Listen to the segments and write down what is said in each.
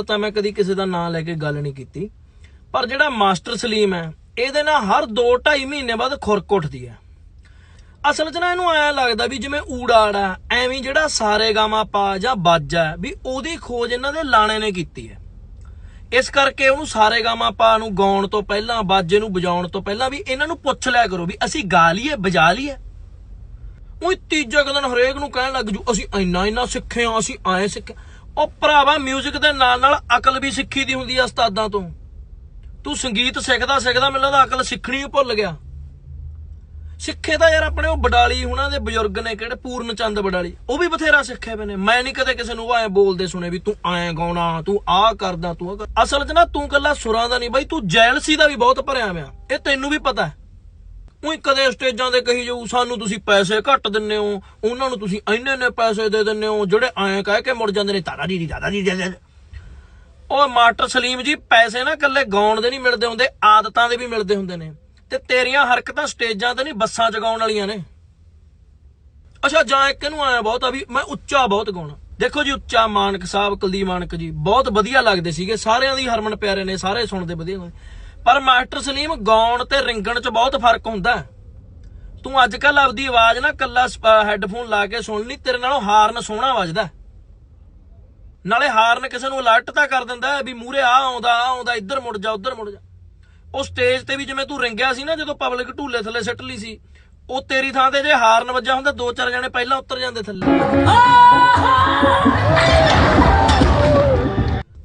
ਵੱਲ ਤਾਂ ਮੈਂ ਕਦੀ ਕਿਸੇ ਦਾ ਨਾਂ ਲੈ ਕੇ ਗੱਲ ਨਹੀਂ ਕੀਤੀ। ਪਰ ਜਿਹੜਾ ਮਾਸਟਰ ਸਲੀਮ ਹੈ, ਇਹਦੇ ਨਾਲ ਹਰ 2.5 ਮਹੀਨੇ ਬਾਅਦ ਖੁਰਕ ਉੱਠਦੀ ਹੈ। ਅਸਲ 'ਚ ਨਾ ਇਹਨੂੰ ਐਂ ਲੱਗਦਾ ਵੀ ਜਿਵੇਂ ਊੜਾੜਾ ਐਵੇਂ ਜਿਹੜਾ ਸਾਰੇ ਗਾਮਾ ਪਾ ਜਾਂ ਬਾਜਾ ਵੀ ਉਹਦੀ ਖੋਜ ਇਹਨਾਂ ਦੇ ਲਾਣੇ ਨੇ ਕੀਤੀ ਹੈ। ਇਸ ਕਰਕੇ ਉਹਨੂੰ ਸਾਰੇ ਗਾਮਾ ਪਾ ਨੂੰ ਗਾਉਣ ਤੋਂ ਪਹਿਲਾਂ, ਬਾਜੇ ਨੂੰ ਵਜਾਉਣ ਤੋਂ ਪਹਿਲਾਂ ਵੀ ਇਹਨਾਂ ਨੂੰ ਪੁੱਛ ਲਿਆ ਕਰੋ ਵੀ ਅਸੀਂ ਗਾ ਲਈਏ, ਵਜਾ ਲਈਏ। ਉਹ ਤੀਜੇ ਕੁ ਦਿਨ ਹਰੇਕ ਨੂੰ ਕਹਿਣ ਲੱਗ ਜੂ, ਅਸੀਂ ਇੰਨਾ ਇੰਨਾ ਸਿੱਖੇ ਆ ਅਸੀਂ ਆਏ ਸਿੱਖੇ ਉਹ ਭਰਾਵਾ 뮤직 ਦੇ ਨਾਲ ਨਾਲ ਅਕਲ ਵੀ ਸਿੱਖੀ ਦੀ ਹੁੰਦੀ ਆ ਉਸਤਾਦਾਂ ਤੋਂ। ਤੂੰ ਸੰਗੀਤ ਸਿੱਖਦਾ ਸਿੱਖਦਾ ਮੈਨੂੰ ਲੱਗਦਾ ਅਕਲ ਸਿੱਖਣੀ ਭੁੱਲ ਗਿਆ। ਸਿੱਖੇ ਤਾਂ ਯਾਰ ਆਪਣੇ ਉਹ ਬਡਾਲੀ ਹੁਣਾਂ ਦੇ ਬਜ਼ੁਰਗ ਨੇ ਕਿਹੜੇ ਪੂਰਨ ਚੰਦ ਬਡਾਲੀ, ਉਹ ਵੀ ਬਥੇਰਾ ਸਿੱਖਿਆ ਪਏ ਨੇ ਮੈਂ ਨਹੀਂ ਕਦੇ ਕਿਸੇ ਨੂੰ ਐ ਬੋਲਦੇ ਸੁਣੇ ਵੀ ਤੂੰ ਐਂ ਗਾਉਣਾ, ਤੂੰ ਆਹ ਕਰਦਾ, ਤੂੰ ਅਸਲ 'ਚ ਨਾ ਤੂੰ ਕੱਲਾ ਸੁਰਾਂ ਦਾ ਨਹੀਂ ਬਾਈ, ਤੂੰ ਜੈਲਸੀ ਦਾ ਵੀ ਬਹੁਤ ਭਰਿਆ ਹੋਇਆ। ਇਹ ਤੈਨੂੰ ਵੀ ਪਤਾ ਹੈ। ਉਹੀ ਕਦੇ ਸਟੇਜਾਂ ਤੇ ਕਹੀ ਜਾਊ, ਸਾਨੂੰ ਤੁਸੀਂ ਪੈਸੇ ਘੱਟ ਦਿੰਨੇ ਹੋ, ਉਹਨਾਂ ਨੂੰ ਤੁਸੀਂ ਇੰਨੇ ਇੰਨੇ ਪੈਸੇ ਦੇ ਦਿੰਨੇ ਹੋ, ਜਿਹੜੇ ਐਂ ਕਹਿ ਕੇ ਮੁੜ ਜਾਂਦੇ ਨੇ, ਦਾਦਾ ਜੀ ਦਾਦਾ ਜੀ ਉਹ ਮਾਸਟਰ ਸਲੀਮ ਜੀ, ਪੈਸੇ ਨਾ ਇਕੱਲੇ ਗਾਉਣ ਦੇ ਨਹੀਂ ਮਿਲਦੇ ਹੁੰਦੇ, ਆਦਤਾਂ ਦੇ ਵੀ ਮਿਲਦੇ ਹੁੰਦੇ ਨੇ। ਤੇ ਤੇਰੀਆਂ ਹਰਕਤਾਂ ਸਟੇਜਾਂ ਤੇ ਨਹੀਂ, ਬੱਸਾਂ 'ਚ ਗਾਉਣ ਵਾਲੀਆਂ ਨੇ। ਅੱਛਾ, ਜਾਂ ਇੱਕ ਨੂੰ ਆਇਆ ਬਹੁਤ ਆ ਵੀ ਮੈਂ ਉੱਚਾ ਬਹੁਤ ਗਾਉਣਾ। ਦੇਖੋ ਜੀ, ਉੱਚਾ ਮਾਨਕ ਸਾਹਿਬ, ਕੁਲਦੀਪ ਮਾਨਕ ਜੀ, ਬਹੁਤ ਵਧੀਆ ਲੱਗਦੇ ਸੀਗੇ। ਸਾਰਿਆਂ ਦੀ ਹਰਮਨ ਪਿਆਰੇ ਨੇ, ਸਾਰੇ ਸੁਣਦੇ ਵਧੀਆ ਪਰ ਮਾਸਟਰ ਸਲੀਮ, ਗਾਉਣ ਤੇ ਰਿੰਗਣ 'ਚ ਬਹੁਤ ਫ਼ਰਕ ਹੁੰਦਾ। ਤੂੰ ਅੱਜ ਕੱਲ ਆਪਦੀ ਆਵਾਜ਼ ਨਾ ਕੱਲਾ ਹੈੱਡਫੋਨ ਲਾ ਕੇ ਸੁਣ ਲਈ, ਤੇਰੇ ਨਾਲੋਂ ਹਾਰਨ ਸੋਹਣਾ ਵੱਜਦਾ। ਨਾਲੇ ਹਾਰਨ ਕਿਸੇ ਨੂੰ ਅਲਰਟ ਤਾਂ ਕਰ ਦਿੰਦਾ ਵੀ ਮੂਰੇ ਆ ਆਉਂਦਾ ਆ ਆਉਂਦਾ, ਇੱਧਰ ਮੁੜ ਜਾ, ਉੱਧਰ ਮੁੜ ਜਾ। ਉਹ ਸਟੇਜ ਤੇ ਵੀ ਜਿਵੇਂ ਤੂੰ ਰਿੰਗਿਆ ਸੀ ਨਾ, ਜਦੋਂ ਪਬਲਿਕ ਢੂਲੇ ਥੱਲੇ ਸਿੱਟ ਲਈ ਸੀ, ਉਹ ਤੇਰੀ ਥਾਂ ਤੇ ਜੇ ਹਾਰਨ ਵੱਜਾ ਹੁੰਦਾ ਦੋ ਚਾਰ ਜਣੇ ਪਹਿਲਾਂ ਉੱਤਰ ਜਾਂਦੇ ਥੱਲੇ।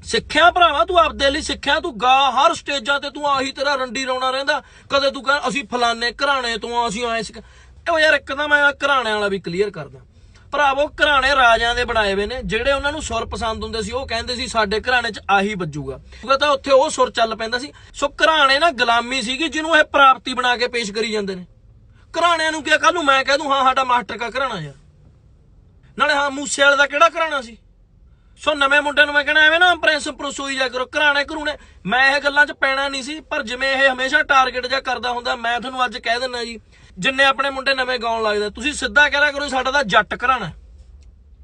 ਸਿੱਖਿਆ ਭਰਾਵਾ, ਤੂੰ ਆਪਦੇ ਲਈ ਸਿੱਖਿਆ, ਤੂੰ ਗਾ, ਹਰ ਸਟੇਜਾਂ ਤੇ ਤੂੰ ਆਹੀ ਤੇਰਾ ਰੰਡੀ ਰੋਣਾ ਰਹਿੰਦਾ। ਕਦੇ ਤੂੰ ਕਹ, ਅਸੀਂ ਫਲਾਣੇ ਘਰਾਣੇ ਤੋਂ ਅਸੀਂ ਆਏ ਸਿੱਖ। ਉਹ ਯਾਰ ਇੱਕ ਤਾਂ ਮੈਂ ਘਰਾਣੇ ਵਾਲਾ ਵੀ ਕਲੀਅਰ ਕਰਦਾ। ਭਰਾਵੋ, ਘਰਾਣੇ ਰਾਜਿਆਂ ਦੇ ਬਣਾਏ ਹੋਏ ਨੇ, ਜਿਹੜੇ ਉਹਨਾਂ ਨੂੰ ਸੁਰ ਪਸੰਦ ਹੁੰਦੇ ਸੀ, ਉਹ ਕਹਿੰਦੇ ਸੀ, ਸਾਡੇ ਘਰਾਣੇ 'ਚ ਆਹੀ ਵੱਜੂਗਾ। ਕਿਉਂਕਿ ਤਾਂ ਉੱਥੇ ਉਹ ਸੁਰ ਚੱਲ ਪੈਂਦਾ ਸੀ। ਸੋ ਘਰਾਣੇ ਨਾ ਗੁਲਾਮੀ ਸੀਗੀ, ਜਿਹਨੂੰ ਇਹ ਪ੍ਰਾਪਤੀ ਬਣਾ ਕੇ ਪੇਸ਼ ਕਰੀ ਜਾਂਦੇ ਨੇ। ਘਰਾਣਿਆਂ ਨੂੰ ਕਿਹਾ ਕੱਲ ਨੂੰ ਮੈਂ ਕਹਿ ਦੂੰ, ਹਾਂ, ਸਾਡਾ ਮਾਸਟਰ ਕਾ ਘਰਾਣਾ ਯਾਰ ਨਾਲੇ ਹਾਂ, ਮੂਸੇ ਵਾਲੇ ਦਾ ਕਿਹੜਾ ਘਰਾਣਾ ਸੀ? ਸੋ ਨਵੇਂ ਮੁੰਡੇ ਨੂੰ ਮੈਂ ਕਹਿਣਾ ਐਵੇਂ ਨਾ ਪ੍ਰਿੰਸ ਪ੍ਰਸੋਈ ਜਾ ਕਰੋ, ਘਰਾਣੇ ਘਰੂਣੇ। ਮੈਂ ਇਹ ਗੱਲਾਂ 'ਚ ਪੈਣਾ ਨਹੀਂ ਸੀ, ਪਰ ਜਿਵੇਂ ਇਹ ਹਮੇਸ਼ਾ ਟਾਰਗੇਟ ਜਾ ਕਰਦਾ ਹੁੰਦਾ, ਮੈਂ ਤੁਹਾਨੂੰ ਅੱਜ ਕਹਿ ਦਿੰਦਾ ਜੀ, ਜਿੰਨੇ ਆਪਣੇ ਮੁੰਡੇ ਨਵੇਂ ਗਾਉਣ ਲੱਗਦਾ, ਤੁਸੀਂ ਸਿੱਧਾ ਕਹਿਆ ਕਰੋ ਸਾਡਾ ਤਾਂ ਜੱਟ ਘਰਾਣਾ।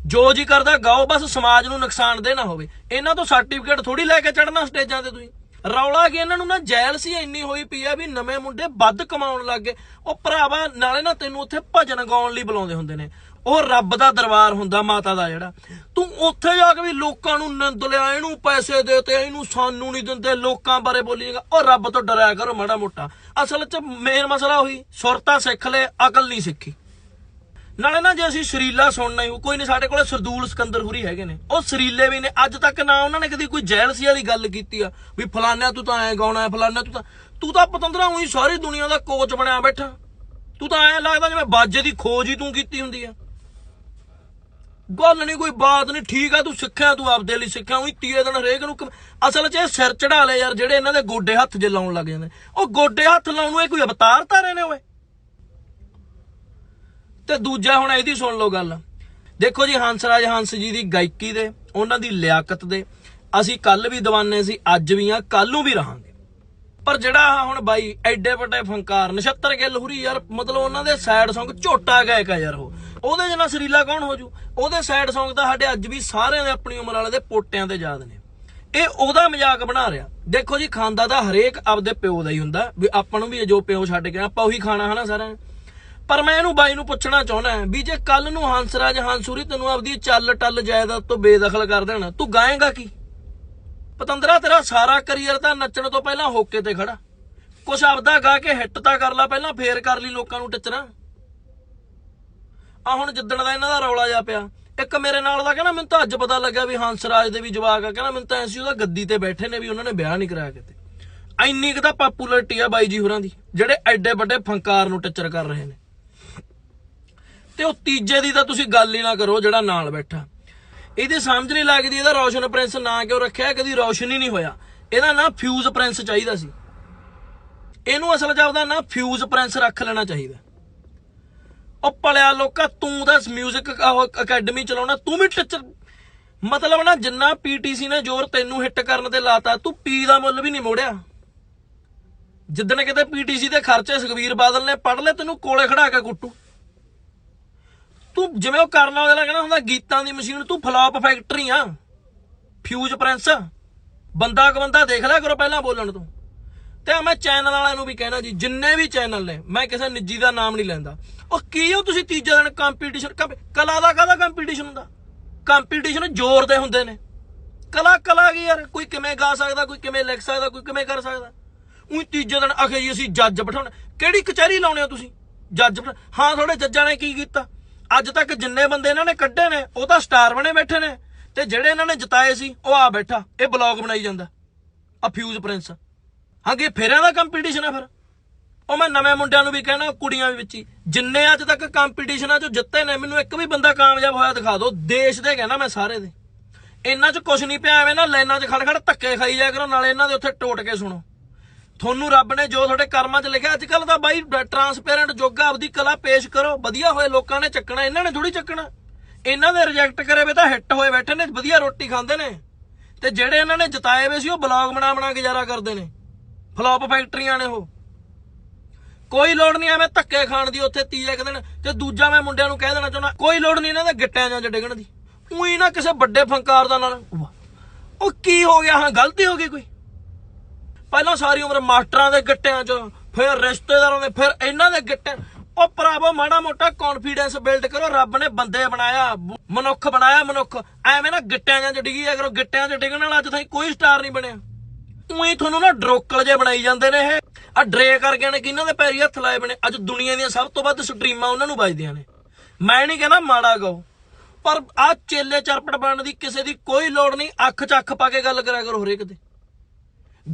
ਜੋ ਜੀ ਕਰਦਾ, ਗਾਓ, ਬਸ ਸਮਾਜ ਨੂੰ ਨੁਕਸਾਨ ਦੇ ਨਾ ਹੋਵੇ। ਇਹਨਾਂ ਤੋਂ ਸਰਟੀਫਿਕੇਟ ਥੋੜੀ ਲੈ ਕੇ ਚੜਨਾ ਸਟੇਜਾਂ ਤੇ ਤੁਸੀਂ। ਰੌਲਾ ਕੀ ਇਹਨਾਂ ਨੂੰ ਨਾ ਜੈਲ ਸੀ ਇੰਨੀ ਹੋਈ ਪਈ ਆ ਵੀ ਨਵੇਂ ਮੁੰਡੇ ਵੱਧ ਕਮਾਉਣ ਲੱਗ ਗਏ। ਉਹ ਭਰਾਵਾ, ਨਾਲੇ ਨਾ ਤੈਨੂੰ ਉੱਥੇ ਭਜਨ ਗਾਉਣ ਲਈ ਬੁਲਾਉਂਦੇ ਹੁੰਦੇ ਨੇ। ਉਹ ਰੱਬ ਦਾ ਦਰਬਾਰ ਹੁੰਦਾ, ਮਾਤਾ ਦਾ ਜਿਹੜਾ। ਤੂੰ ਉੱਥੇ ਜਾ ਕੇ ਵੀ ਲੋਕਾਂ ਨੂੰ ਨੰਦ ਲਿਆ, ਇਹਨੂੰ ਪੈਸੇ ਦੇ ਤੇ, ਇਹਨੂੰ ਸਾਨੂੰ ਨਹੀਂ ਦਿੰਦੇ, ਲੋਕਾਂ ਬਾਰੇ ਬੋਲੀਏਗਾ। ਉਹ ਰੱਬ ਤੋਂ ਡਰਿਆ ਕਰੋ ਮਾੜਾ ਮੋਟਾ। ਅਸਲ 'ਚ ਮੇਨ ਮਸਲਾ ਉਹੀ, ਸੁਰਤਾ ਸਿੱਖ ਲੈ, ਅਕਲ ਨਹੀਂ ਸਿੱਖੀ। ਨਾਲੇ ਨਾ ਜੇ ਅਸੀਂ ਸ਼ਰੀਲਾ ਸੁਣਨਾ ਹੀ ਕੋਈ ਨਹੀਂ ਸਾਡੇ ਕੋਲੇ ਸਰਦੂਲ ਸਿਕੰਦਰ ਹੁਰੀ ਹੈਗੇ ਨੇ। ਉਹ ਸਰੀਲੇ ਵੀ ਨੇ। ਅੱਜ ਤੱਕ ਨਾ ਉਹਨਾਂ ਨੇ ਕਦੀ ਕੋਈ ਜੈਲਸੀ ਵਾਲੀ ਗੱਲ ਕੀਤੀ ਆ, ਵੀ ਫਲਾਨਿਆ ਤੂੰ ਤਾਂ ਐ ਗਾਉਣਾ ਹੈ ਫਲਾਨਿਆ ਤੂੰ ਤਾਂ ਤੂੰ ਤਾਂ ਪਤੰਦਰਾ ਉਹੀ ਸਾਰੀ ਦੁਨੀਆ ਦਾ ਕੋਚ ਬਣਿਆ ਬੈਠਾ। ਤੂੰ ਤਾਂ ਐ ਲੱਗਦਾ ਜਿਵੇਂ ਬਾਜੇ ਦੀ ਖੋਜ ਹੀ ਤੂੰ ਕੀਤੀ ਹੁੰਦੀ ਆ। ਗੱਲ ਨਹੀਂ ਕੋਈ ਬਾਤ ਨਹੀਂ ਠੀਕ ਆ, ਤੂੰ ਸਿੱਖਿਆ, ਤੂੰ ਆਪਦੇ ਲਈ ਸਿੱਖਿਆ, ਉਹੀ ਤੀਏ ਦਿਨ ਹਰੇਕ ਨੂੰ ਅਸਲ 'ਚ ਇਹ ਸਿਰ ਚੜਾ ਲੈ ਯਾਰ, ਜਿਹੜੇ ਇਹਨਾਂ ਦੇ ਗੋਡੇ ਹੱਥ ਜੇ ਲਾਉਣ ਲੱਗ ਜਾਂਦੇ। ਉਹ ਗੋਡੇ ਹੱਥ ਲਾਉਣ ਨੂੰ ਇਹ ਕੋਈ ਅਵਤਾਰ ਧਾਰੇ ਨੇ, ਓਏ। ਤੇ ਦੂਜਾ ਹੁਣ ਇਹਦੀ ਸੁਣ ਲਓ ਗੱਲ। ਦੇਖੋ ਜੀ ਹੰਸਰਾਜ ਹੰਸ ਜੀ ਦੀ ਗਾਇਕੀ ਦੇ, ਉਹਨਾਂ ਦੀ ਲਿਆਕਤ ਦੇ। ਅਸੀਂ ਕੱਲ ਵੀ ਦੀਵਾਨੇ ਸੀ, ਅੱਜ ਵੀ ਆ ਕੱਲ ਨੂੰ ਵੀ ਰਹਾਂਗੇ। ਪਰ ਜਿਹੜਾ ਹੁਣ ਬਾਈ ਐਡੇ ਵੱਡੇ ਫੰਕਾਰ, ਨਛੱਤਰ ਗਿੱਲ ਹੁਰੀ ਯਾਰ, ਮਤਲਬ ਉਹਨਾਂ ਦੇ ਸੈਡ Song ਝੋਟਾ ਗਾਇਕ ਆ ਯਾਰ ਉਹ। ਉਹਦੇ ਜਨਾ ਸਰੀਲਾ ਕੌਣ ਹੋ ਜੂ? ਉਹਦੇ ਸੈਡ Song ਤਾਂ ਸਾਡੇ ਅੱਜ ਵੀ ਸਾਰਿਆਂ ਦੇ ਆਪਣੀ ਉਮਰ ਵਾਲੇ ਦੇ ਪੋਟਿਆਂ ਤੇ ਯਾਦ ਨੇ। ਇਹ ਉਹਦਾ ਮਜ਼ਾਕ ਬਣਾ ਰਿਹਾ। ਦੇਖੋ ਜੀ ਖਾਂਦਾ ਤਾਂ ਹਰੇਕ ਆਪਦੇ ਪਿਓ ਦਾ ਹੀ ਹੁੰਦਾ, ਵੀ ਆਪਾਂ ਨੂੰ ਵੀ ਜੋ ਪਿਓ ਛੱਡ ਗਿਆ ਆਪਾਂ ਉਹੀ ਖਾਣਾ ਹਨਾ ਸਾਰਿਆਂ ਨੇ। ਪਰ ਮੈਂ ਇਹਨੂੰ ਬਾਈ ਨੂੰ ਪੁੱਛਣਾ ਚਾਹੁੰਦਾ ਵੀ ਜੇ ਕੱਲ ਨੂੰ ਹੰਸਰਾਜ ਹੰਸੂਰੀ ਤੈਨੂੰ ਆਪਦੀ ਚੱਲ ਟੱਲ ਜਾਇਦਾਦ ਤੋਂ ਬੇਦਖਲ ਕਰ ਦੇਣਾ, ਤੂੰ ਗਾਏਗਾ ਕੀ? ਪਤੰਦਰਾ, ਤੇਰਾ ਸਾਰਾ ਕਰੀਅਰ ਤਾਂ ਨੱਚਣ ਤੋਂ ਪਹਿਲਾਂ ਹੋਕੇ ਤੇ ਖੜਾ। ਕੁਛ ਆਪਦਾ ਗਾ ਕੇ ਹਿੱਟ ਤਾਂ ਕਰ ਲੈ, ਪਹਿਲਾਂ ਫੇਰ ਕਰ ਲਈ ਲੋਕਾਂ ਨੂੰ ਟੱਚਣਾ ਆ ਹੁਣ ਜਿੱਦਣ ਦਾ ਇਹਨਾਂ ਦਾ ਰੌਲਾ ਜਾ ਪਿਆ, ਇੱਕ ਮੇਰੇ ਨਾਲ ਦਾ ਕਹਿੰਦਾ, ਮੈਨੂੰ ਤਾਂ ਅੱਜ ਪਤਾ ਲੱਗਾ ਵੀ ਹੰਸਰਾਜ ਦੇ ਵੀ ਜਵਾਕ ਆ, ਕਹਿੰਦਾ ਮੈਨੂੰ ਤਾਂ ਐਸੀ ਉਹਦਾ ਗੱਦੀ ਤੇ ਬੈਠੇ ਨੇ ਵੀ ਉਹਨਾਂ ਨੇ ਵਿਆਹ ਨਹੀਂ ਕਰਾਇਆ ਕਿਤੇ। ਇੰਨੀ ਕੁ ਤਾਂ ਪਪੂਲਰਿਟੀ ਆ ਬਾਈ ਜੀ ਹੋਰਾਂ ਦੀ, ਜਿਹੜੇ ਐਡੇ ਵੱਡੇ ਫੰਕਾਰ ਨੂੰ ਟੱਚਰ ਕਰ ਰਹੇ ਨੇ। ਤੇ ਉਹ ਤੀਜੇ ਦੀ ਤਾਂ ਤੁਸੀਂ ਗੱਲ ਹੀ ਨਾ ਕਰੋ ਜਿਹੜਾ ਨਾਲ ਬੈਠਾ। ਇਹਦੀ ਸਮਝ ਨਹੀਂ ਲੱਗਦੀ, ਇਹਦਾ ਰੌਸ਼ਨ ਪ੍ਰਿੰਸ ਨਾਂ ਕਿਉਂ ਰੱਖਿਆ, ਕਦੀ ਰੌਸ਼ਨ ਹੀ ਨਹੀਂ ਹੋਇਆ। ਇਹਦਾ ਨਾਂ ਫਿਊਜ਼ ਪ੍ਰਿੰਸ ਚਾਹੀਦਾ ਸੀ। ਇਹਨੂੰ ਅਸਲ 'ਚ ਆਪਦਾ ਨਾਂ ਫਿਊਜ਼ ਪ੍ਰਿੰਸ ਰੱਖ ਲੈਣਾ ਚਾਹੀਦਾ। ਉਹ ਪਲਿਆ ਲੋਕਾ, ਤੂੰ ਤਾਂ 뮤직 ਅਕੈਡਮੀ ਚਲਾਉਣਾ, ਤੂੰ ਵੀ ਟੀਚਰ ਮਤਲਬ ਨਾ ਜਿੰਨਾ ਪੀਟੀਸੀ ਨੇ ਜ਼ੋਰ ਤੈਨੂੰ ਹਿੱਟ ਕਰਨ ਤੇ ਲਾਤਾ, ਤੂੰ ਪੀ ਦਾ ਮੁੱਲ ਵੀ ਨਹੀਂ ਮੋੜਿਆ। ਜਿੱਦਣ ਕਿਤੇ ਪੀਟੀਸੀ ਦੇ ਖਰਚੇ ਸੁਖਵੀਰ ਬਾਦਲ ਨੇ ਪੜ ਲੈ ਤੈਨੂੰ ਕੋਲੇ ਖੜਾ ਕੇ ਕੁੱਟੂ। ਤੂੰ ਜਿਵੇਂ ਉਹ ਕਰਨਾ ਵਾਲਾ ਕਹਿੰਦਾ ਹੁੰਦਾ, ਗੀਤਾਂ ਦੀ ਮਸ਼ੀਨ, ਤੂੰ ਫਲਾਪ ਫੈਕਟਰੀ ਆ। ਫਿਊਜ਼ ਪ੍ਰਿੰਸ ਬੰਦਾ ਕ ਬੰਦਾ ਦੇਖ ਲਿਆ ਕਰੋ ਪਹਿਲਾਂ ਬੋਲਣ ਤੋਂ। ਤੇ ਮੈਂ ਚੈਨਲ ਵਾਲਿਆਂ ਨੂੰ ਵੀ ਕਹਿਣਾ ਜੀ, ਜਿੰਨੇ ਵੀ ਚੈਨਲ ਨੇ, ਮੈਂ ਕਿਸੇ ਨਿੱਜੀ ਦਾ ਨਾਮ ਨਹੀਂ ਲੈਂਦਾ। ਉਹ ਕੀ ਹੋ ਤੁਸੀਂ ਤੀਜਾ ਦਿਨ ਕੰਪੀਟੀਸ਼ਨ ਕਲਾ ਦਾ ਕਾਹਦਾ ਕੰਪੀਟੀਸ਼ਨ ਹੁੰਦਾ? ਕੰਪੀਟੀਸ਼ਨ ਜ਼ੋਰ ਦੇ ਹੁੰਦੇ ਨੇ। ਕਲਾ ਕਲਾ ਕੀ ਯਾਰ? ਕੋਈ ਕਿਵੇਂ ਗਾ ਸਕਦਾ, ਕੋਈ ਕਿਵੇਂ ਲਿਖ ਸਕਦਾ, ਕੋਈ ਕਿਵੇਂ ਕਰ ਸਕਦਾ? ਉਹੀ ਤੀਜੇ ਦਿਨ ਆਖੇ ਜੀ ਅਸੀਂ ਜੱਜ ਬਿਠਾਉਣਾ। ਕਿਹੜੀ ਕਚਹਿਰੀ ਲਾਉਣੇ ਹੋ ਤੁਸੀਂ? ਜੱਜ ਬਿਠਾ ਹਾਂ, ਤੁਹਾਡੇ ਜੱਜਾਂ ਨੇ ਕੀ ਕੀਤਾ? ਅੱਜ ਤੱਕ ਜਿੰਨੇ ਬੰਦੇ ਇਹਨਾਂ ਨੇ ਕੱਢੇ ਨੇ, ਉਹ ਤਾਂ ਸਟਾਰ ਬਣੇ ਬੈਠੇ ਨੇ। ਤੇ ਜਿਹੜੇ ਇਹਨਾਂ ਨੇ ਜਿਤਾਏ ਸੀ, ਉਹ ਆ ਬੈਠਾ। ਇਹ ਬਲੌਗ ਬਣਾਈ ਜਾਂਦਾ। ਆ ਫਿਊਜ਼ ਪ੍ਰਿੰਸ ਹਾਂਗੇ ਫੇਰਿਆਂ ਦਾ ਕੰਪੀਟੀਸ਼ਨ ਆ ਫਿਰ? ਉਹ ਮੈਂ ਨਵੇਂ ਮੁੰਡਿਆਂ ਨੂੰ ਵੀ ਕਹਿਣਾ, ਕੁੜੀਆਂ ਵਿੱਚ ਹੀ। ਜਿੰਨੇ ਅੱਜ ਤੱਕ ਕੰਪੀਟੀਸ਼ਨਾਂ 'ਚ ਜਿੱਤੇ ਨੇ, ਮੈਨੂੰ ਇੱਕ ਵੀ ਬੰਦਾ ਕਾਮਯਾਬ ਹੋਇਆ ਦਿਖਾ ਦਿਓ। ਦੇਸ਼ ਦੇ ਕਹਿੰਦਾ ਮੈਂ ਸਾਰੇ ਦੇ। ਇਹਨਾਂ 'ਚ ਕੁਝ ਨਹੀਂ ਪਿਆ ਐਵੇਂ ਨਾ, ਲਾਈਨਾਂ 'ਚ ਖੜ ਖੜ ਧੱਕੇ ਖਾਈ ਜਾ ਕਰੋ, ਨਾਲੇ ਇਹਨਾਂ ਦੇ ਉੱਥੇ ਟੋਟ ਕੇ ਸੁਣੋ। ਤੁਹਾਨੂੰ ਰੱਬ ਨੇ ਜੋ ਤੁਹਾਡੇ ਕਰਮਾਂ 'ਚ ਲਿਖਿਆ ਅੱਜ ਕੱਲ ਤਾਂ ਬਾਈ ਟਰਾਂਸਪੇਰੈਂਟ ਜੋਗਾ ਆਪਦੀ ਕਲਾ ਪੇਸ਼ ਕਰੋ। ਵਧੀਆ ਹੋਏ ਲੋਕਾਂ ਨੇ ਚੱਕਣਾ, ਇਹਨਾਂ ਨੇ ਥੋੜੀ ਚੱਕਣਾ। ਇਹਨਾਂ ਦੇ ਰਿਜੈਕਟ ਕਰੇ ਵੇ ਤਾਂ ਹਿੱਟ ਹੋਏ ਬੈਠੇ ਨੇ, ਵਧੀਆ ਰੋਟੀ ਖਾਂਦੇ ਨੇ। ਤੇ ਜਿਹੜੇ ਇਹਨਾਂ ਨੇ ਜਿਤਾਏ ਵੇ ਸੀ, ਉਹ ਬਲੌਗ ਬਣਾ ਬਣਾ ਗੁਜ਼ਾਰਾ ਕਰਦੇ ਨੇ। ਫਲॉप ਫੈਕਟਰੀਆਂ ਨੇ ਉਹ। ਕੋਈ ਲੋੜ ਨਹੀਂ ਐਵੇਂ ਧੱਕੇ ਖਾਣ ਦੀ, ਉੱਥੇ ਤੀਜੇ ਕੁ ਦਿਨ, ਤੇ ਦੂਜਾ ਮੈਂ ਮੁੰਡਿਆਂ ਨੂੰ ਕਹਿ ਦੇਣਾ ਚਾਹੁੰਦਾ, ਕੋਈ ਲੋੜ ਨਹੀਂ ਇਹਨਾਂ ਦੇ ਗਿੱਟਿਆਂ ਜਾਂ ਡਿੱਗਣ ਦੀ। ਉਹੀ ਨਾ ਕਿਸੇ ਵੱਡੇ ਫੰਕਾਰ ਦਾ ਨਾਲ। ਉਹ ਕੀ ਹੋ ਗਿਆ, ਹਾਂ, ਗਲਤੀ ਹੋ ਗਈ ਕੋਈ? ਪਹਿਲਾਂ ਸਾਰੀ ਉਮਰ ਮਾਸਟਰਾਂ ਦੇ ਗਿੱਟਿਆਂ 'ਚ, ਫਿਰ ਰਿਸ਼ਤੇਦਾਰਾਂ ਦੇ, ਫਿਰ ਇਹਨਾਂ ਦੇ ਗਿੱਟੇ ਉਹ ਭਰਾਵੋ, ਮਾੜਾ ਮੋਟਾ ਕੌਨਫੀਡੈਂਸ ਬਿਲਡ ਕਰੋ, ਰੱਬ ਨੇ ਬੰਦੇ ਬਣਾਇਆ ਮਨੁੱਖ ਬਣਾਇਆ ਮਨੁੱਖ। ਐਵੇਂ ਨਾ ਗਿੱਟਿਆਂ 'ਚ ਡਿੱਗੀ ਜਾ ਕਰੋ ਗਿੱਟਿਆਂ 'ਚ ਡਿੱਗਣ ਵਾਲਾ ਅੱਜ ਤਾਈਂ ਕੋਈ ਸਟਾਰ ਨਹੀਂ ਬਣਿਆ। ਉਹੀ ਤੁਹਾਨੂੰ ਨਾ ਡਰੋਕਲ ਜੇ ਬਣਾਈ ਜਾਂਦੇ ਨੇ ਇਹ। ਆ ਡਰੇ ਕਰਕੇ ਨੇ ਕਿਹਨਾਂ ਦੇ ਪੈਰੀ ਹੱਥ ਲਾਏ ਬਣੇ। ਅੱਜ ਦੁਨੀਆ ਦੀਆਂ ਸਭ ਤੋਂ ਵੱਧ ਸਟਰੀਮਾਂ ਉਹਨਾਂ ਨੂੰ ਵੱਜਦੀਆਂ ਨੇ। ਮੈਂ ਨਹੀਂ ਕਹਿੰਦਾ ਮਾੜਾ ਗਾਓ ਪਰ ਆ ਚੇਲੇ ਚਰਪਟ ਬਣਨ ਦੀ ਕਿਸੇ ਦੀ ਕੋਈ ਲੋੜ ਨਹੀਂ। ਅੱਖ 'ਚ ਅੱਖ ਪਾ ਕੇ ਗੱਲ ਕਰਿਆ ਕਰੋ ਹਰੇਕ ਦੇ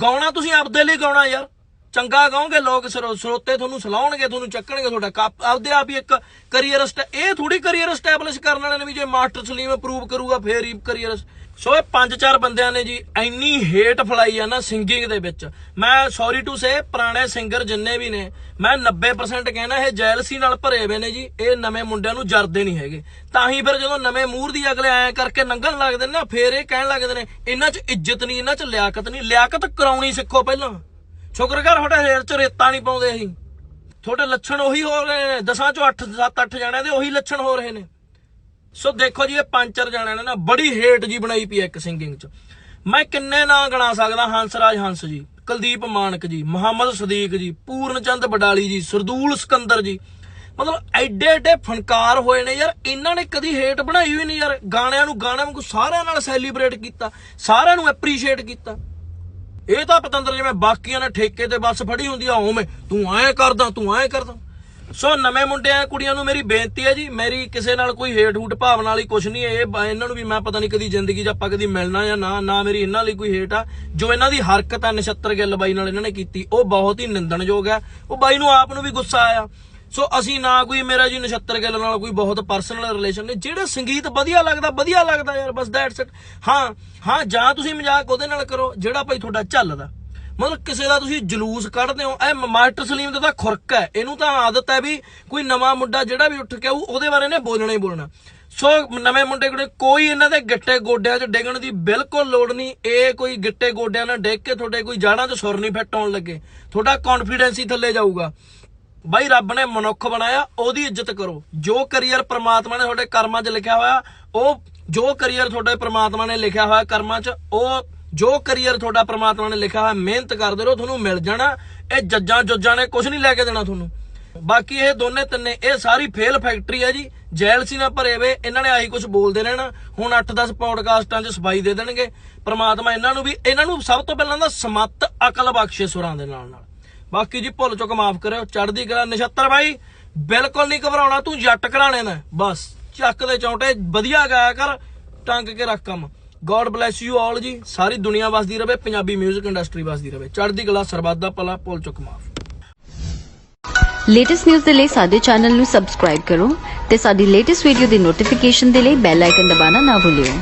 ਗਾਉਣਾ ਤੁਸੀਂ ਆਪਦੇ ਲਈ ਗਾਉਣਾ ਯਾਰ। ਚੰਗਾ ਕਹੋਗੇ ਲੋਕ ਸਰੋ- ਸਰੋਤੇ ਤੁਹਾਨੂੰ ਸਲਾਉਣਗੇ, ਤੁਹਾਨੂੰ ਚੱਕਣਗੇ ਤੁਹਾਡਾ ਆਪਦੇ ਆਪ ਹੀ ਇੱਕ ਕੈਰੀਅਰ ਇਹ ਥੋੜੀ ਕੈਰੀਅਰ ਸਟੈਬਲਿਸ਼ ਕਰਨ ਵਾਲੇ ਨੇ ਵੀ ਜੇ ਮਾਸਟਰ ਸਲੀਮ ਅਪਰੂਵ ਕਰੂਗਾ, ਫੇਰ ਹੀ ਕੈਰੀਅਰ ਸੋ ਇਹ ਪੰਜ ਚਾਰ ਬੰਦਿਆਂ ਨੇ ਜੀ ਇੰਨੀ ਹੇਟ ਫਲਾਈ ਆ ਨਾ ਸਿੰਗਿੰਗ ਦੇ ਵਿੱਚ। ਮੈਂ ਸੌਰੀ ਟੂ ਸੇ ਪੁਰਾਣੇ ਸਿੰਗਰ ਜਿੰਨੇ ਵੀ ਨੇ, ਮੈਂ 90% ਕਹਿਣਾ ਇਹ ਜੈਲਸੀ ਨਾਲ ਭਰੇ ਹੋਏ ਨੇ ਜੀ, ਇਹ ਨਵੇਂ ਮੁੰਡਿਆਂ ਨੂੰ ਜਰਦੇ ਨਹੀਂ ਹੈਗੇ। ਤਾਂ ਹੀ ਫਿਰ ਜਦੋਂ ਨਵੇਂ ਮੂਰ ਦੀ ਅਗਲੇ ਐ ਕਰਕੇ ਲੰਘਣ ਲੱਗਦੇ ਨੇ ਨਾ, ਫੇਰ ਇਹ ਕਹਿਣ ਲੱਗਦੇ ਨੇ, ਇਹਨਾਂ 'ਚ ਇੱਜ਼ਤ ਨਹੀਂ, ਇਹਨਾਂ 'ਚ ਲਿਆਕਤ ਨਹੀਂ। ਲਿਆਕਤ ਕਰਾਉਣੀ ਸਿੱਖੋ ਪਹਿਲਾਂ। ਸ਼ੁਕਰ ਕਰ ਤੁਹਾਡੇ ਹੇਰ 'ਚ ਰੇਤਾ ਨਹੀਂ ਪਾਉਂਦੇ ਅਸੀਂ। ਤੁਹਾਡੇ ਲੱਛਣ ਉਹੀ ਹੋ ਰਹੇ ਨੇ, ਦਸਾਂ 'ਚੋਂ 8 7 8 ਜਾਣਿਆਂ ਦੇ ਉਹੀ ਲੱਛਣ ਹੋ ਰਹੇ ਨੇ। ਸੋ ਦੇਖੋ ਜੀ, ਇਹ ਪੰਜ, ਚਾਰ ਜਾਣਿਆਂ ਨੇ ਨਾ ਬੜੀ ਹੇਟ ਜੀ ਬਣਾਈ ਪਈ ਇੱਕ ਸਿੰਗਿੰਗ 'ਚ। ਮੈਂ ਕਿੰਨੇ ਨਾਂ ਗਣਾ ਸਕਦਾ ਹੰਸਰਾਜ ਹੰਸ ਜੀ, ਕੁਲਦੀਪ ਮਾਨਕ ਜੀ, ਮੁਹੰਮਦ ਸਦੀਕ ਜੀ, ਪੂਰਨਚੰਦ ਬਡਾਲੀ ਜੀ, ਸਰਦੂਲ ਸਿਕੰਦਰ ਜੀ। ਮਤਲਬ ਐਡੇ ਐਡੇ ਫਨਕਾਰ ਹੋਏ ਨੇ ਯਾਰ, ਇਹਨਾਂ ਨੇ ਕਦੀ ਹੇਟ ਬਣਾਈ ਹੋਈ ਨਹੀਂ ਯਾਰ। ਗਾਣਿਆਂ ਨੂੰ ਗਾਣਿਆਂ ਨੂੰ ਸਾਰਿਆਂ ਨਾਲ ਸੈਲੀਬ੍ਰੇਟ ਕੀਤਾ, ਸਾਰਿਆਂ ਨੂੰ ਐਪਰੀਸ਼ੀਏਟ ਕੀਤਾ। ਇਹ ਤਾਂ ਪਤੰਦਰ ਜਿਵੇਂ ਬਾਕੀਆਂ ਨੇ ਠੇਕੇ ਤੇ ਬੱਸ ਫੜੀ ਹੁੰਦੀ ਆ, ਉਵੇਂ। ਤੂੰ ਐਂ ਕਰਦਾ, ਤੂੰ ਐਂ ਕਰਦਾ। ਸੋ ਨਵੇਂ ਮੁੰਡਿਆਂ ਕੁੜੀਆਂ ਨੂੰ ਮੇਰੀ ਬੇਨਤੀ ਹੈ ਜੀ, ਮੇਰੀ ਕਿਸੇ ਨਾਲ ਕੋਈ ਹੇਠ ਹੂਟ ਭਾਵਨਾ ਵਾਲੀ ਕੁਛ ਨਹੀਂ ਇਹ ਇਹਨਾਂ ਨੂੰ ਵੀ ਮੈਂ ਪਤਾ ਨਹੀਂ ਕਦੀ ਜ਼ਿੰਦਗੀ 'ਚ ਆਪਾਂ ਕਦੀ ਮਿਲਣਾ ਜਾਂ ਨਾ ਨਾ ਮੇਰੀ ਇਹਨਾਂ ਲਈ ਕੋਈ ਹੇਟ ਆ। ਜੋ ਇਹਨਾਂ ਦੀ ਹਰਕਤ ਆ ਨਛੱਤਰ ਗਿੱਲ ਬਾਈ ਨਾਲ ਇਹਨਾਂ ਨੇ ਕੀਤੀ, ਉਹ ਬਹੁਤ ਹੀ ਨਿੰਦਣਯੋਗ ਹੈ। ਉਹ ਬਾਈ ਨੂੰ ਆਪ ਨੂੰ ਵੀ ਗੁੱਸਾ ਆਇਆ। ਸੋ ਅਸੀਂ ਨਾ ਕੋਈ ਮੇਰਾ ਜੀ ਨਛੱਤਰ ਗਿੱਲ ਨਾਲ ਕੋਈ ਬਹੁਤ ਪਰਸਨਲ ਰਿਲੇਸ਼ਨ ਨੇ, ਜਿਹੜਾ ਸੰਗੀਤ ਵਧੀਆ ਲੱਗਦਾ ਵਧੀਆ ਲੱਗਦਾ ਯਾਰ, ਬਸ ਦੈਟਸ ਇਟ ਹਾਂ ਹਾਂ, ਜਾਂ ਤੁਸੀਂ ਮਜ਼ਾਕ ਉਹਦੇ ਨਾਲ ਕਰੋ, ਜਿਹੜਾ ਭਾਈ ਤੁਹਾਡਾ ਚੱਲਦਾ ਮਤਲਬ ਕਿਸੇ ਦਾ ਤੁਸੀਂ ਜਲੂਸ ਕੱਢਦੇ ਹੋ, ਇਹ ਮਾਸਟਰ ਸਲੀਮ ਦਾ ਤਾਂ ਖੁਰਕ ਹੈ। ਇਹਨੂੰ ਤਾਂ ਆਦਤ ਹੈ ਵੀ ਕੋਈ ਨਵਾਂ ਮੁੰਡਾ ਜਿਹੜਾ ਵੀ ਉੱਠ ਕੇ ਆਊ, ਉਹਦੇ ਬਾਰੇ ਨੇ ਬੋਲਣਾ ਹੀ ਬੋਲਣਾ। ਸੋ ਨਵੇਂ ਮੁੰਡੇ ਕੋਲੇ ਕੋਈ ਇਹਨਾਂ ਦੇ ਗਿੱਟੇ ਗੋਡਿਆਂ 'ਚ ਡਿੱਗਣ ਦੀ ਬਿਲਕੁਲ ਲੋੜ ਨਹੀਂ। ਇਹ ਕੋਈ ਗਿੱਟੇ ਗੋਡਿਆਂ ਨਾਲ ਡਿੱਗ ਕੇ ਤੁਹਾਡੇ ਕੋਈ ਜਾੜਾਂ 'ਚ ਸੁਰ ਨਹੀਂ ਫਿੱਟ ਆਉਣ ਲੱਗੇ। ਤੁਹਾਡਾ ਕੌਨਫੀਡੈਂਸ ਹੀ ਥੱਲੇ ਜਾਊਗਾ। ਬਾਈ ਰੱਬ ਨੇ ਮਨੁੱਖ ਬਣਾਇਆ, ਉਹਦੀ ਇੱਜ਼ਤ ਕਰੋ। ਜੋ ਕੈਰੀਅਰ ਪ੍ਰਮਾਤਮਾ ਨੇ ਤੁਹਾਡੇ ਕਰਮਾਂ 'ਚ ਲਿਖਿਆ ਹੋਇਆ, ਉਹ ਜੋ ਕੈਰੀਅਰ ਤੁਹਾਡੇ ਪ੍ਰਮਾਤਮਾ ਨੇ ਲਿਖਿਆ ਹੋਇਆ ਕਰਮਾਂ 'ਚ, ਉਹ ਜੋ ਕੈਰੀਅਰ ਤੁਹਾਡਾ ਪ੍ਰਮਾਤਮਾ ਨੇ ਲਿਖਿਆ ਹੋਇਆ, ਮਿਹਨਤ ਕਰਦੇ ਰਹੋ, ਤੁਹਾਨੂੰ ਮਿਲ ਜਾਣਾ। ਇਹ ਜੱਜਾਂ ਜੁੱਜਾਂ ਨੇ ਕੁਝ ਨਹੀਂ ਲੈ ਕੇ ਦੇਣਾ ਤੁਹਾਨੂੰ। ਬਾਕੀ ਇਹ ਦੋਨੇ ਤਿੰਨੇ, ਇਹ ਸਾਰੀ ਫੇਲ ਫੈਕਟਰੀ ਹੈ ਜੀ। ਜੈਲ ਸੀ ਨਾ ਭਰੇ ਵੇ, ਇਹਨਾਂ ਨੇ ਆਹੀ ਕੁਝ ਬੋਲਦੇ ਰਹਿਣਾ। ਹੁਣ 8-10 ਪੌਡਕਾਸਟਾਂ 'ਚ ਸਫ਼ਾਈ ਦੇ ਦੇਣਗੇ। ਪ੍ਰਮਾਤਮਾ ਇਹਨਾਂ ਨੂੰ ਵੀ, ਇਹਨਾਂ ਨੂੰ ਸਭ ਤੋਂ ਪਹਿਲਾਂ ਤਾਂ ਸਮੱਤ ਅਕਲ ਬਖਸ਼ੇ ਸੁਰਾਂ ਦੇ ਨਾਲ ਨਾਲ ਬਾਕੀ ਜੀ ਭੁੱਲ ਚੁੱਕ ਮਾਫ ਕਰਿਓ, ਚੜ੍ਹਦੀ ਕਲਾ ਨਛੱਤਰ ਬਾਈ, ਬਿਲਕੁਲ ਨਹੀਂ ਘਬਰਾਉਣਾ, ਤੂੰ ਜੱਟ ਘਰਾਣੇ ਦਾ ਬਸ, ਚੱਕ ਦੇ ਚੌਂਟੇ, ਵਧੀਆ ਗਾਇਆ ਕਰ, ਟੰਗ ਕੇ ਰੱਖ ਕੰਮ। ਗੋਡ ਬlesਸ ਯੂ ਆਲ ਜੀ, ਸਾਰੀ ਦੁਨੀਆ ਵਸਦੀ ਰਵੇ, ਪੰਜਾਬੀ 뮤직 ਇੰਡਸਟਰੀ ਵਸਦੀ ਰਵੇ। ਚੜ੍ਹਦੀ ਕਲਾ, ਸਰਬੱਤ ਦਾ ਭਲਾ, ਭੁੱਲ ਚੁੱਕ ਮਾਫ। ਲੇਟੈਸਟ ਨਿਊਜ਼ ਦੇ ਲਈ ਸਾਡੇ ਚੈਨਲ ਨੂੰ ਸਬਸਕ੍ਰਾਈਬ ਕਰੋ ਤੇ ਸਾਡੀ ਲੇਟੈਸਟ ਵੀਡੀਓ ਦੀ ਨੋਟੀਫਿਕੇਸ਼ਨ ਦੇ ਲਈ ਬੈਲ ਆਈਕਨ ਦਬਾਉਣਾ ਨਾ ਭੁੱਲਿਓ।